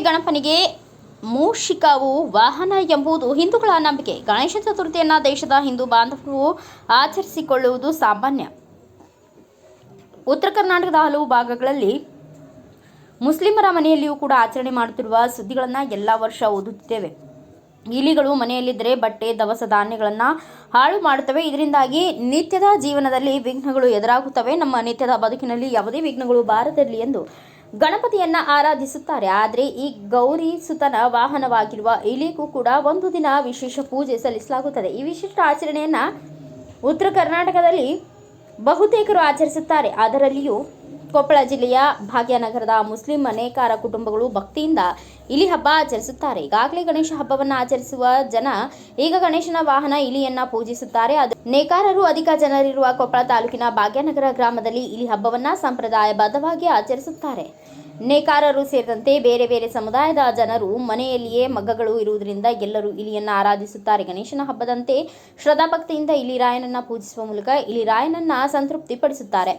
ಮನೆಗೆ ಮೂಷಿಕವು ವಾಹನ ಎಂಬುದು ಹಿಂದೂಗಳ ನಂಬಿಕೆ. ಗಣೇಶ ಚತುರ್ಥಿಯನ್ನು ದೇಶದ ಹಿಂದೂ ಬಾಂಧವರು ಆಚರಿಸಿಕೊಳ್ಳುವುದು ಸಾಮಾನ್ಯ. ಉತ್ತರ ಕರ್ನಾಟಕದ ಹಲವು ಭಾಗಗಳಲ್ಲಿ ಮುಸ್ಲಿಮರ ಮನೆಯಲ್ಲಿಯೂ ಕೂಡ ಆಚರಣೆ ಮಾಡುತ್ತಿರುವ ಸುದ್ದಿಗಳನ್ನು ಎಲ್ಲ ವರ್ಷ ಓದುತ್ತಿದ್ದೇವೆ. ಇಲಿಗಳು ಮನೆಯಲ್ಲಿದ್ದರೆ ಬಟ್ಟೆ, ದವಸ ಧಾನ್ಯಗಳನ್ನು ಹಾಳು ಮಾಡುತ್ತವೆ. ಇದರಿಂದಾಗಿ ನಿತ್ಯದ ಜೀವನದಲ್ಲಿ ವಿಘ್ನಗಳು ಎದುರಾಗುತ್ತವೆ. ನಮ್ಮ ನಿತ್ಯದ ಬದುಕಿನಲ್ಲಿ ಯಾವುದೇ ವಿಘ್ನಗಳು ಬಾರದಿರಲಿ ಎಂದು ಗಣಪತಿಯನ್ನ ಆರಾಧಿಸುತ್ತಾರೆ. ಆದರೆ ಈ ಗೌರಿ ಸುತನ ವಾಹನವಾಗಿರುವ ಇಲಿಗೂ ಕೂಡ ಒಂದು ದಿನ ವಿಶೇಷ ಪೂಜೆ ಸಲ್ಲಿಸಲಾಗುತ್ತದೆ. ಈ ವಿಶಿಷ್ಟ ಆಚರಣೆಯನ್ನ ಉತ್ತರ ಕರ್ನಾಟಕದಲ್ಲಿ ಬಹುತೇಕರು ಆಚರಿಸುತ್ತಾರೆ. ಅದರಲ್ಲಿಯೂ ಕೊಪ್ಪಳ ಜಿಲ್ಲೆಯ ಭಾಗ್ಯನಗರದ ಮುಸ್ಲಿಂ ಅನೇಕಾರ ಕುಟುಂಬಗಳು ಭಕ್ತಿಯಿಂದ ಇಲಿ ಹಬ್ಬ ಆಚರಿಸುತ್ತಾರೆ. ಈಗಾಗಲೇ ಗಣೇಶ ಹಬ್ಬವನ್ನು ಆಚರಿಸುವ ಜನ ಈಗ ಗಣೇಶನ ವಾಹನ ಇಲಿಯನ್ನ ಪೂಜಿಸುತ್ತಾರೆ. ಅದು ನೇಕಾರರು ಅಧಿಕ ಜನರಿರುವ ಕೊಪ್ಪಳ ತಾಲೂಕಿನ ಭಾಗ್ಯನಗರ ಗ್ರಾಮದಲ್ಲಿ ಇಲಿ ಹಬ್ಬವನ್ನ ಸಂಪ್ರದಾಯಬದ್ಧವಾಗಿ ಆಚರಿಸುತ್ತಾರೆ. ನೇಕಾರರು ಸೇರಿದಂತೆ ಬೇರೆ ಬೇರೆ ಸಮುದಾಯದ ಜನರು ಮನೆಯಲ್ಲಿಯೇ ಮಗ್ಗಗಳು ಇರುವುದರಿಂದ ಎಲ್ಲರೂ ಇಲಿಯನ್ನ ಆರಾಧಿಸುತ್ತಾರೆ. ಗಣೇಶನ ಹಬ್ಬದಂತೆ ಶ್ರದ್ಧಾಭಕ್ತಿಯಿಂದ ಇಲಿರಾಯನನ್ನ ಪೂಜಿಸುವ ಮೂಲಕ ಇಲಿರಾಯನನ್ನ ಸಂತೃಪ್ತಿಪಡಿಸುತ್ತಾರೆ.